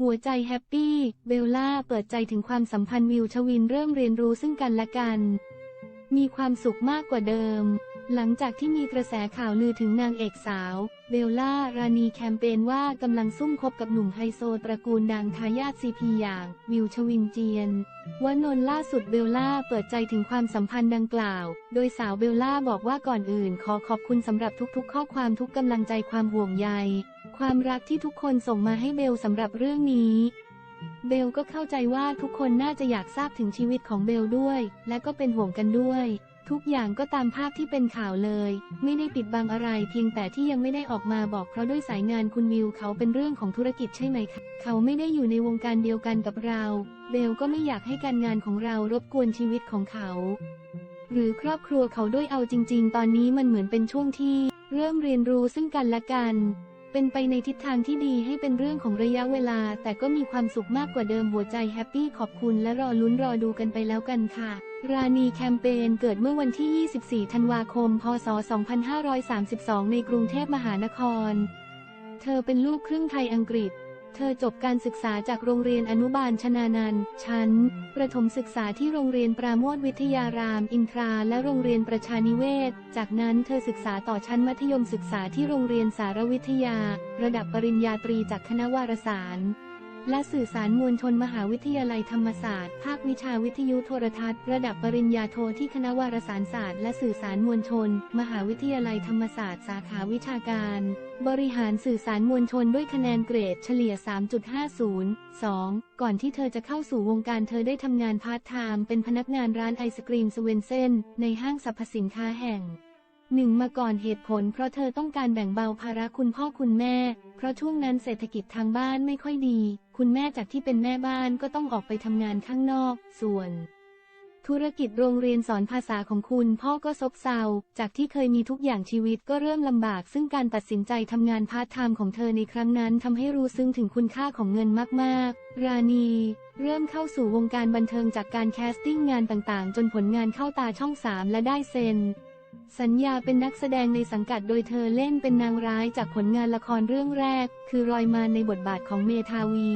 หัวใจแฮปปี้ เบลล่าเปิดใจถึงความสัมพันธ์วิวชวินเริ่มเรียนรู้ซึ่งกันและกัน มีความสุขมากกว่าเดิม หลังจากที่มีกระแสข่าวลือถึงนางเอกสาว เบลล่า รานีแคมเปญว่ากำลังซุ่มคบกับหนุ่มไฮโซตระกูลดังทายาทซีพีอย่าง วิวชวินเจียนวนนล่าสุดเบลล่าเปิดใจถึงความสัมพันธ์ดังกล่าว โดยสาวเบลล่าบอกว่าก่อนอื่น ขอขอบคุณสำหรับทุกๆ ข้อความทุกกำลังใจความห่วงใย ความรักที่ทุกคนส่งมาให้เบลสำหรับเรื่องนี้ เบลก็เข้าใจว่าทุกคนน่าจะอยากทราบถึงชีวิตของเบลด้วย และก็เป็นห่วงกันด้วย ทุกอย่างก็ตามภาพที่เป็นข่าวเลย ไม่ได้ปิดบังอะไรเพียงแต่ที่ยังไม่ได้ออกมาบอกเพราะด้วยสายงานคุณวิวเขาเป็นเรื่องของธุรกิจใช่ไหมคะเขาไม่ได้อยู่ในวงการเดียวกันกับเรา เบลก็ไม่อยากให้การงานของเรารบกวนชีวิตของเขา หรือครอบครัวเขาด้วยเอาจริง ๆ ตอนนี้มันเหมือนเป็นช่วงที่ เริ่มเรียนรู้ซึ่งกันและกัน เป็นไปในทิศทางที่ดีให้เป็นเรื่องของระยะเวลา แต่ก็มีความสุขมากกว่าเดิมหัวใจแฮปปี้ขอบคุณและรอลุ้นรอดูกันไปแล้วกันค่ะ ราณีแคมเปญเกิดเมื่อวันที่ 24 ธันวาคม พศ 2532 ในกรุงเทพมหานคร เธอเป็นลูกครึ่งไทยอังกฤษ เธอจบการศึกษาจากโรงเรียนอนุบาลชนานันท์ชั้น ประถมศึกษาที่โรงเรียนปราโมทวิทยาราม อินทรา และโรงเรียนประชานิเวศ จากนั้นเธอศึกษาต่อชั้นมัธยมศึกษาที่โรงเรียนสารวิทยา ระดับปริญญาตรีจากคณะวารสาร และสื่อสารมวลชนมหาวิทยาลัยธรรมศาสตร์ ภาควิชาวิทยุโทรทัศน์ ระดับปริญญาโทที่คณะวารสารศาสตร์และสื่อสารมวลชน มหาวิทยาลัยธรรมศาสตร์สาขาวิชาการ บริหารสื่อสารมวลชนด้วยคะแนนเกรดเฉลี่ย 3.50 2 ก่อนที่เธอจะเข้าสู่วงการเธอได้ทำงานพาร์ทไทม์เป็นพนักงานร้านไอศกรีมสเวนเซนในห้างสรรพสินค้าแห่ง หนึ่งมาก่อนเหตุผลเพราะเธอต้องการแบ่งเบาภาระคุณพ่อคุณแม่ เพราะช่วงนั้นเศรษฐกิจทางบ้านไม่ค่อยดี คุณแม่จากที่เป็นแม่บ้านก็ต้องออกไปทำงานข้างนอก ส่วน ธุรกิจโรงเรียนสอนภาษาของคุณพ่อก็ซบเซา จากที่เคยมีทุกอย่างชีวิตก็เริ่มลำบาก ซึ่งการตัดสินใจทำงานพาร์ทไทม์ของเธอในครั้งนั้นทำให้รู้ซึ้งถึงคุณค่าของเงินมากๆ ราณีเริ่มเข้าสู่วงการบันเทิงจากการแคสติ้งงานต่างๆ จนผลงานเข้าตาช่องสามและได้เซ็น สัญญาเป็นนักแสดงในสังกัดโดยเธอเล่นเป็นนางร้ายจากผลงานละครเรื่องแรก คือรอยมาในบทบาทของเมทาวี